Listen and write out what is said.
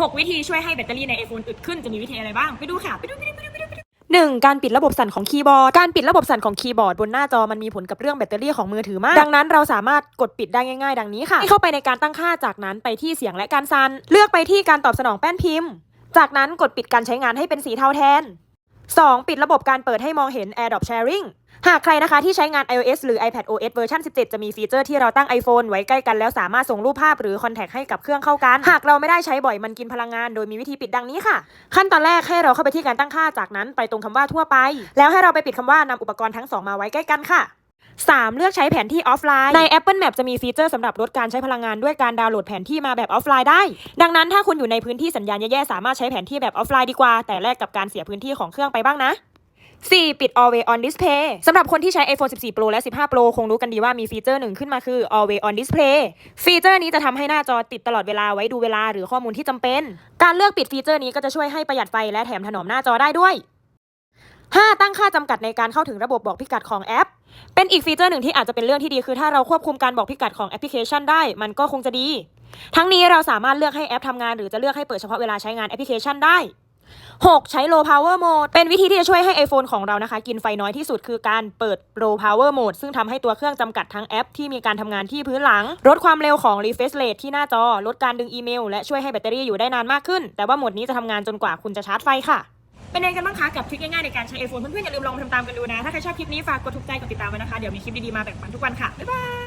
6 วิธีช่วยให้แบตเตอรี่ใน iPhone อึดขึ้นจะมีวิธีอะไรบ้าง ไปดูค่ะ ไปดูไปดูไปดูไปดูไปดู 1. การปิดระบบสั่นของคีย์บอร์ด การปิดระบบสั่นของคีย์บอร์ดบนหน้าจอมันมีผลกับเรื่องแบตเตอรี่ของมือถือมาก ดังนั้นเราสามารถกดปิดได้ง่ายๆ ดังนี้ค่ะให้เข้าไปในการตั้งค่าจากนั้นไปที่เสียงและการสั่น เลือกไปที่การตอบสนองแป้นพิมพ์ จากนั้นกดปิดการใช้งานให้เป็นสีเทาแทน 2. ปิดระบบการเปิดให้มองเห็น AirDrop Sharing หากใครนะคะที่ใช้งาน iOS หรือ iPad OS เวอร์ชัน17 จะมีฟีเจอร์ที่เราตั้ง iPhone ไว้ใกล้กันแล้วสามารถส่งรูปภาพหรือคอนแทคให้กับเครื่องเข้ากัน หากเราไม่ได้ใช้บ่อยมันกินพลังงาน โดยมีวิธีปิดดังนี้ค่ะ ขั้นตอนแรกให้เราเข้าไปที่การตั้งค่าจากนั้นไปตรงคำว่าทั่วไป แล้วให้เราไปปิดคำว่านำอุปกรณ์ทั้งสองมาไว้ใกล้กันค่ะ 3. เลือกใช้แผนที่ออฟไลน์ ใน Apple Map จะมีฟีเจอร์สำหรับลดการใช้พลังงานด้วยการดาวน์โหลดแผนที่มาแบบออฟไลน์ได้ ดังนั้นถ้าคุณอยู่ในพื้นที่สัญญาณแย่ๆสามารถใช้แผนที่แบบออฟไลน์ดีกว่า แต่แลกกับการเสียพื้นที่ของเครื่องไปบ้างนะ 4. ปิด Always on Display สำหรับคนที่ใช้ iPhone 14 Pro และ 15 Pro คงรู้กันดีว่ามีฟีเจอร์หนึ่งขึ้นมาคือ Always on Display ฟีเจอร์นี้จะทำให้หน้าจอติดตลอดเวลาไว้ดูเวลาหรือข้อมูลที่จำเป็น การเลือกปิดฟีเจอร์นี้ก็จะช่วยให้ประหยัดไฟและแถมถนอมหน้าจอได้ด้วย 5. ตั้งค่าจำกัดในการเข้าถึงระบบบอกพิกัดของแอป เป็นอีกฟีเจอร์หนึ่งที่อาจจะเป็นเรื่องที่ดีคือถ้าเราควบคุมการบอกพิกัดของแอปพลิเคชันได้ มันก็คงจะดี ทั้งนี้เราสามารถเลือกให้แอปทำงานหรือจะเลือกให้เปิดเฉพาะเวลาใช้งานแอปพลิเคชันได้ 6. ใช้ low power mode เป็นวิธีที่จะช่วยให้ iPhone ของเรานะคะ กินไฟน้อยที่สุดคือการเปิด low power mode ซึ่งทำให้ตัวเครื่องจำกัดทั้งแอปที่มีการทำงานที่พื้นหลัง ลดความเร็วของ refresh rate ที่หน้าจอ ลดการดึงอีเมล และช่วยให้แบตเตอรี่อยู่ได้นานมากขึ้น แต่ว่าโหมดนี้จะทำงานจนกว่าคุณจะชาร์จไฟค่ะ เป็นยังไงกันบ้างคะกับทริคง่ายๆในการใช้ iPhone เพื่อนๆอย่าลืมลองมาทำตามกันดูนะ ถ้าใครชอบคลิปนี้ฝากกดถูกใจกดติดตามไว้นะคะ เดี๋ยวมีคลิปดีๆมาแบ่งปันทุกวันค่ะ บ๊ายบาย